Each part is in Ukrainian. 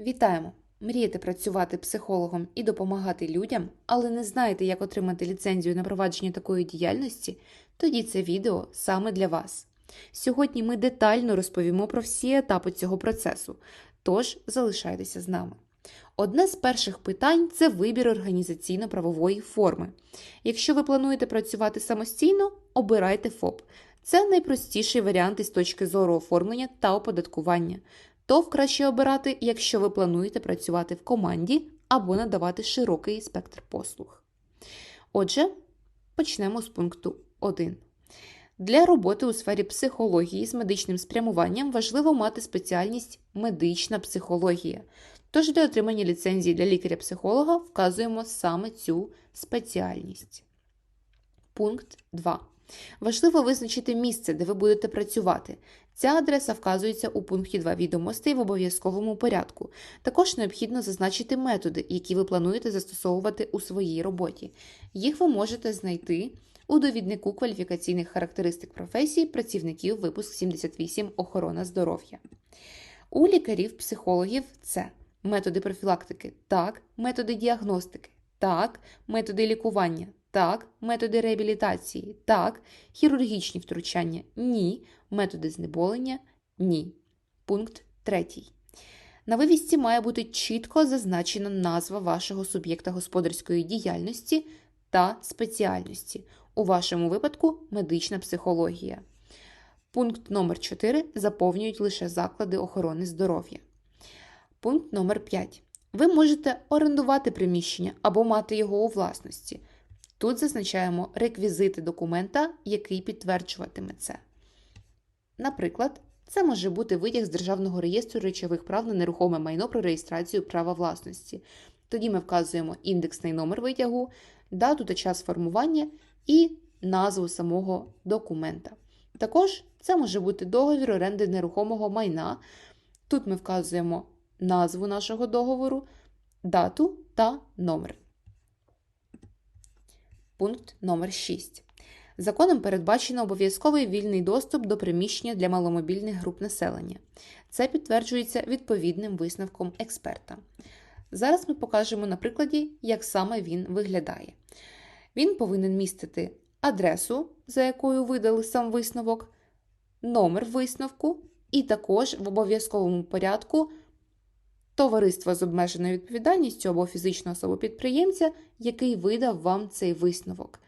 Вітаємо! Мрієте працювати психологом і допомагати людям, але не знаєте, як отримати ліцензію на провадження такої діяльності? Тоді це відео саме для вас. Сьогодні ми детально розповімо про всі етапи цього процесу, тож залишайтеся з нами. Одне з перших питань це вибір організаційно-правової форми. Якщо ви плануєте працювати самостійно, обирайте ФОП. Це найпростіший варіант із точки зору оформлення та оподаткування. ТОВ краще обирати, якщо ви плануєте працювати в команді або надавати широкий спектр послуг. Отже, почнемо з пункту 1. Для роботи у сфері психології з медичним спрямуванням важливо мати спеціальність медична психологія. Тож для отримання ліцензії для лікаря-психолога вказуємо саме цю спеціальність. Пункт 2. Важливо визначити місце, де ви будете працювати. Ця адреса вказується у пункті 2 відомостей в обов'язковому порядку. Також необхідно зазначити методи, які ви плануєте застосовувати у своїй роботі. Їх ви можете знайти у довіднику кваліфікаційних характеристик професії працівників випуск 78 охорона здоров'я. У лікарів-психологів це методи профілактики, так, методи діагностики, так, методи лікування, так, методи реабілітації, так, хірургічні втручання, ні, методи знеболення, ні. Пункт 3. На вивісці має бути чітко зазначена назва вашого суб'єкта господарської діяльності та спеціальності. У вашому випадку медична психологія. Пункт номер 4 заповнюють лише заклади охорони здоров'я. Пункт номер 5. Ви можете орендувати приміщення або мати його у власності. Тут зазначаємо реквізити документа, який підтверджуватиме це. Наприклад, це може бути витяг з Державного реєстру речових прав на нерухоме майно про реєстрацію права власності. Тоді ми вказуємо індексний номер витягу, дату та час формування і назву самого документа. Також це може бути договір оренди нерухомого майна. Тут ми вказуємо назву нашого договору, дату та номер. Пункт номер 6. Законом передбачено обов'язковий вільний доступ до приміщення для маломобільних груп населення. Це підтверджується відповідним висновком експерта. Зараз ми покажемо на прикладі, як саме він виглядає. Він повинен містити адресу, за якою видали сам висновок, номер висновку, і також в обов'язковому порядку товариство з обмеженою відповідальністю або фізичну особу підприємця, який видав вам цей висновок.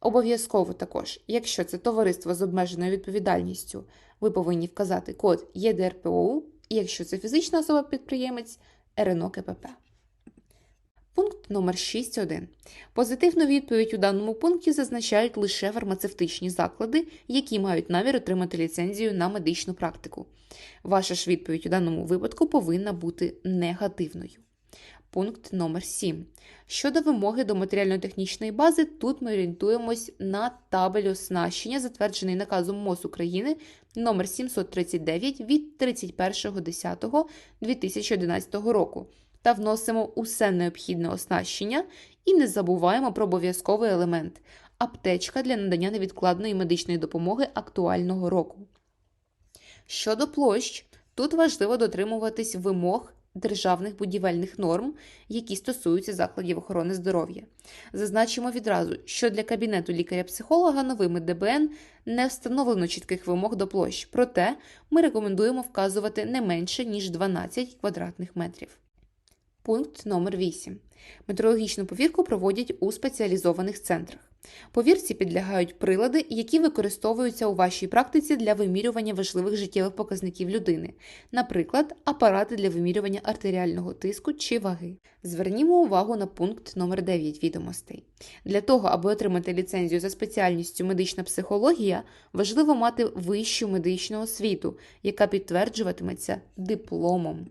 Обов'язково також, якщо це товариство з обмеженою відповідальністю, ви повинні вказати код ЄДРПОУ, і якщо це фізична особа-підприємець РНО КПП. Пункт номер 6.1. Позитивну відповідь у даному пункті зазначають лише фармацевтичні заклади, які мають намір отримати ліцензію на медичну практику. Ваша ж відповідь у даному випадку повинна бути негативною. Пункт номер 7. Щодо вимоги до матеріально-технічної бази, тут ми орієнтуємось на табель оснащення, затверджений наказом МОЗ України номер 739 від 31.10.2011 року, та вносимо усе необхідне оснащення і не забуваємо про обов'язковий елемент аптечка для надання невідкладної медичної допомоги актуального року. Щодо площ, тут важливо дотримуватись вимог державних будівельних норм, які стосуються закладів охорони здоров'я. Зазначимо відразу, що для кабінету лікаря-психолога новими ДБН не встановлено чітких вимог до площ, проте ми рекомендуємо вказувати не менше, ніж 12 квадратних метрів. Пункт номер 8. Метрологічну повірку проводять у спеціалізованих центрах. Повірці підлягають прилади, які використовуються у вашій практиці для вимірювання важливих життєвих показників людини, наприклад, апарати для вимірювання артеріального тиску чи ваги. Звернімо увагу на пункт номер 9 відомостей. Для того, аби отримати ліцензію за спеціальністю медична психологія, важливо мати вищу медичну освіту, яка підтверджуватиметься дипломом.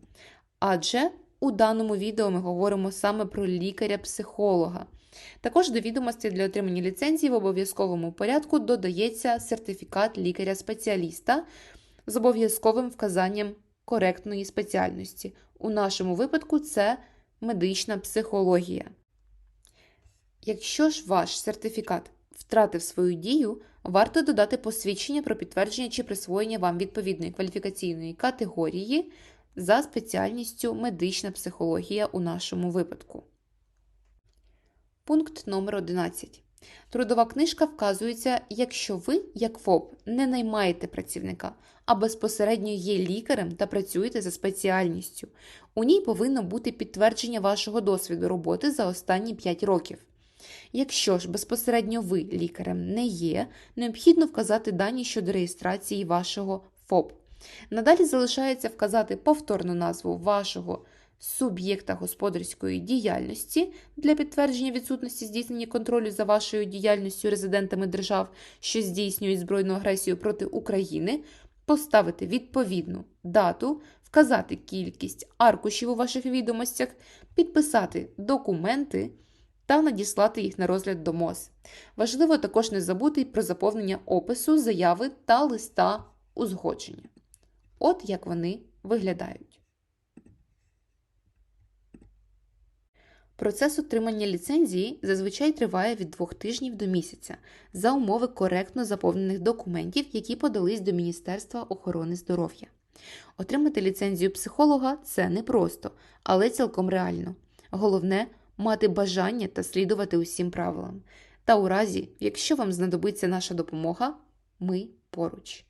Адже у даному відео ми говоримо саме про лікаря-психолога. Також до відомостей для отримання ліцензії в обов'язковому порядку додається сертифікат лікаря-спеціаліста з обов'язковим вказанням коректної спеціальності. У нашому випадку це медична психологія. Якщо ж ваш сертифікат втратив свою дію, варто додати посвідчення про підтвердження чи присвоєння вам відповідної кваліфікаційної категорії за спеціальністю медична психологія у нашому випадку. Пункт номер 11. Трудова книжка вказується, якщо ви, як ФОП, не наймаєте працівника, а безпосередньо є лікарем та працюєте за спеціальністю. У ній повинно бути підтвердження вашого досвіду роботи за останні 5 років. Якщо ж безпосередньо ви лікарем не є, необхідно вказати дані щодо реєстрації вашого ФОП. Надалі залишається вказати повторну назву вашого суб'єкта господарської діяльності для підтвердження відсутності здійснення контролю за вашою діяльністю резидентами держав, що здійснюють збройну агресію проти України, поставити відповідну дату, вказати кількість аркушів у ваших відомостях, підписати документи та надіслати їх на розгляд до МОЗ. Важливо також не забути про заповнення опису, заяви та листа узгодження. От як вони виглядають. Процес отримання ліцензії зазвичай триває від двох тижнів до місяця за умови коректно заповнених документів, які подались до Міністерства охорони здоров'я. Отримати ліцензію психолога це непросто, але цілком реально. Головне мати бажання та слідувати усім правилам. Та у разі, якщо вам знадобиться наша допомога, ми поруч.